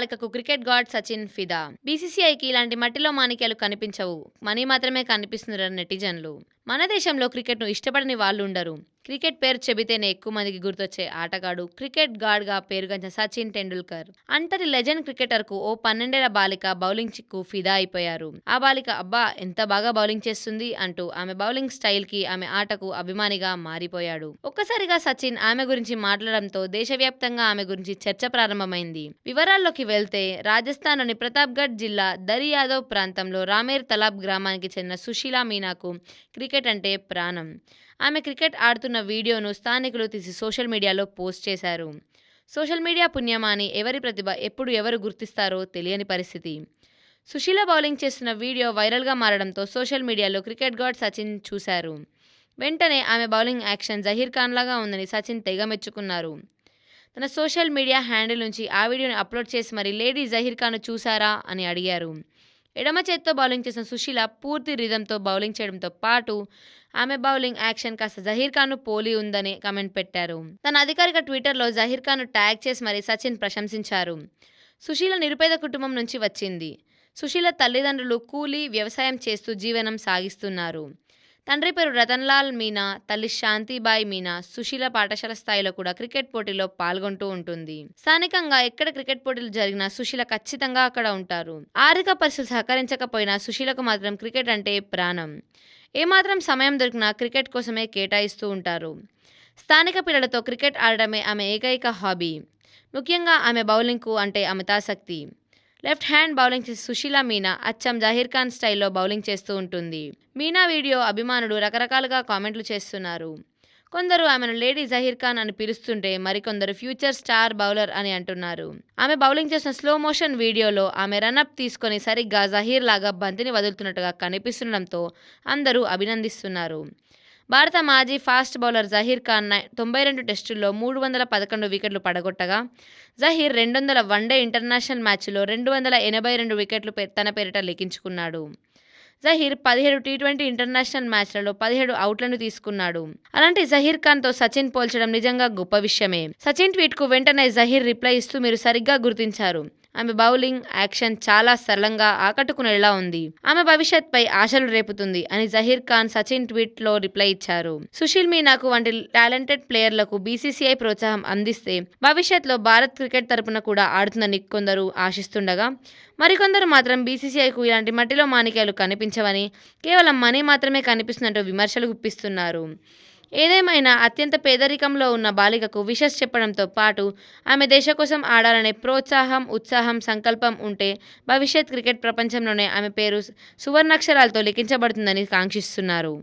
బాలికకు cricket God Sachin ఫిదా. బీసీసీఐకి ఇలాంటి మట్టిలో మాణిక్యాలు కనిపించవు. మనీ మాత్రమే కనిపిస్తున్నారు నెటిజన్లు. మన దేశంలో క్రికెట్ను ఇష్టపడని వాళ్ళు ఉండరు క్రికెట్ పేరు చెబితేనే ఎక్కువ మందికి గుర్తొచ్చే ఆటగాడు క్రికెట్ గాడ్గా పేరుగంచిన సచిన్ టెండూల్కర్. అంతటి లెజెండ్ క్రికెటర్కు ఓ పన్నెండేళ్ళ బాలిక బౌలింగ్ చిక్కు ఫిదా అయిపోయారు. ఆ బాలిక అబ్బా ఎంత బాగా బౌలింగ్ చేస్తుంది అంటూ ఆమె బౌలింగ్ స్టైల్కి ఆమె ఆటకు అభిమానిగా మారిపోయాడు. ఒక్కసారిగా సచిన్ ఆమె గురించి మాట్లాడడంతో దేశవ్యాప్తంగా ఆమె గురించి చర్చ ప్రారంభమైంది. వివరాల్లోకి వెళ్తే రాజస్థాన్లోని ప్రతాప్గఢ్ జిల్లా దరి యాదవ్ ప్రాంతంలో రామేర్ తలాబ్ గ్రామానికి చెందిన సుశీలా మీనాకు క్రికెట్ అంటే ప్రాణం. ఆమె క్రికెట్ ఆడుతున్న వీడియోను స్థానికులు తీసి సోషల్ మీడియాలో పోస్ట్ చేశారు. సోషల్ మీడియా పుణ్యమాని ఎవరి ప్రతిభ ఎప్పుడు ఎవరు గుర్తిస్తారో తెలియని పరిస్థితి. సుశీల బౌలింగ్ చేస్తున్న వీడియో వైరల్గా మారడంతో సోషల్ మీడియాలో క్రికెట్ గాడ్ సచిన్ చూశారు. వెంటనే ఆమె బౌలింగ్ యాక్షన్ జహీర్ ఖాన్ లాగా ఉందని సచిన్ తెగ మెచ్చుకున్నారు. తన సోషల్ మీడియా హ్యాండిల్ నుంచి ఆ వీడియోని అప్లోడ్ చేసి మరి లేడీ జహీర్ ఖాన్ చూసారా అని అడిగారు. ఎడమ చేత్తో బౌలింగ్ చేసిన సుశీల పూర్తి రిధంతో బౌలింగ్ చేయడంతో పాటు ఆమె బౌలింగ్ యాక్షన్ కాస్త జహీర్ ఖాన్ పోలి ఉందని కామెంట్ పెట్టారు. తన అధికారిక ట్విట్టర్లో జహీర్ ఖాన్ ట్యాగ్ చేసి మరీ సచిన్ ప్రశంసించారు. సుశీల నిరుపేద కుటుంబం నుంచి వచ్చింది. సుశీల తల్లిదండ్రులు కూలీ వ్యవసాయం చేస్తూ జీవనం సాగిస్తున్నారు. తండ్రి పేరు రతన్లాల్ మీనా తల్లి శాంతిబాయి మీనా సుశీల పాఠశాల స్థాయిలో కూడా క్రికెట్ పోటీలో పాల్గొంటూ ఉంటుంది. స్థానికంగా ఎక్కడ క్రికెట్ పోటీలు జరిగినా సుశీల ఖచ్చితంగా అక్కడ ఉంటారు. ఆర్థిక పరిస్థితులు సహకరించకపోయినా సుశీలకు మాత్రం క్రికెట్ అంటే ప్రాణం. ఏమాత్రం సమయం దొరికినా క్రికెట్ కోసమే కేటాయిస్తూ ఉంటారు. స్థానిక పిల్లలతో క్రికెట్ ఆడడమే ఆమె ఏకైక హాబీ. ముఖ్యంగా ఆమె బౌలింగ్కు అంటే అమితాసక్తి లెఫ్ట్ హ్యాండ్ బౌలింగ్ చేసే సుశీల మీనా అచ్చం జహీర్ ఖాన్ స్టైల్లో బౌలింగ్ చేస్తూ ఉంటుంది. మీనా వీడియో అభిమానులు రకరకాలుగా కామెంట్లు చేస్తున్నారు. కొందరు ఆమెను లేడీ జహీర్ ఖాన్ అని పిలుస్తుంటే మరికొందరు ఫ్యూచర్ స్టార్ బౌలర్ అని అంటున్నారు. ఆమె బౌలింగ్ చేసిన స్లో మోషన్ వీడియోలో ఆమె రన్అప్ తీసుకొని సరిగ్గా జహీర్ లాగా బంతిని వదులుతున్నట్టుగా కనిపిస్తుండడంతో అందరూ అభినందిస్తున్నారు. భారత మాజీ ఫాస్ట్ బౌలర్ జహీర్ ఖాన్ తొంభై రెండు టెస్టుల్లో మూడు వందల పదకొండు వికెట్లు పడగొట్టగా జహీర్ రెండు వందల వన్డే ఇంటర్నేషనల్ మ్యాచ్లో రెండు వందల ఎనభై రెండు వికెట్లు పే- తన పేరిట లెక్కించుకున్నాడు జహీర్ పదిహేడు టీ ట్వంటీ ఇంటర్నేషనల్ మ్యాచ్లలో పదిహేడు అవుట్లను తీసుకున్నాడు. అలాంటి జహీర్ ఖాన్తో సచిన్ పోల్చడం నిజంగా గొప్ప విషయమే. సచిన్ ట్వీట్కు వెంటనే జహీర్ రిప్లై ఇస్తూ మీరు సరిగ్గా గుర్తించారు. ఆమె బౌలింగ్ యాక్షన్ చాలా సరళంగా ఆకట్టుకునేలా ఉంది. ఆమె భవిష్యత్పై ఆశలు రేపుతుంది అని జహీర్ ఖాన్ సచిన్ ట్వీట్లో రిప్లై ఇచ్చారు. సుశీల్ మీనాకు వంటి టాలెంటెడ్ ప్లేయర్లకు బీసీసీఐ ప్రోత్సాహం అందిస్తే భవిష్యత్లో భారత్ క్రికెట్ తరపున కూడా ఆడుతుందని కొందరు ఆశిస్తుండగా మరికొందరు మాత్రం బీసీసీఐకు ఇలాంటి మట్టిలో మాణిక్యాలు కనిపించవని కేవలం మనీ మాత్రమే కనిపిస్తున్నట్టు విమర్శలు గుప్పిస్తున్నారు. ఏదేమైనా అత్యంత పేదరికంలో ఉన్న బాలికకు విషస్ చెప్పడంతో పాటు ఆమె దేశ కోసం ఆడాలనే ప్రోత్సాహం ఉత్సాహం సంకల్పం ఉంటే భవిష్యత్ క్రికెట్ ప్రపంచంలోనే ఆమె పేరు సువర్ణాక్షరాలతో లిఖించబడుతుందని కాంక్షిస్తున్నారు.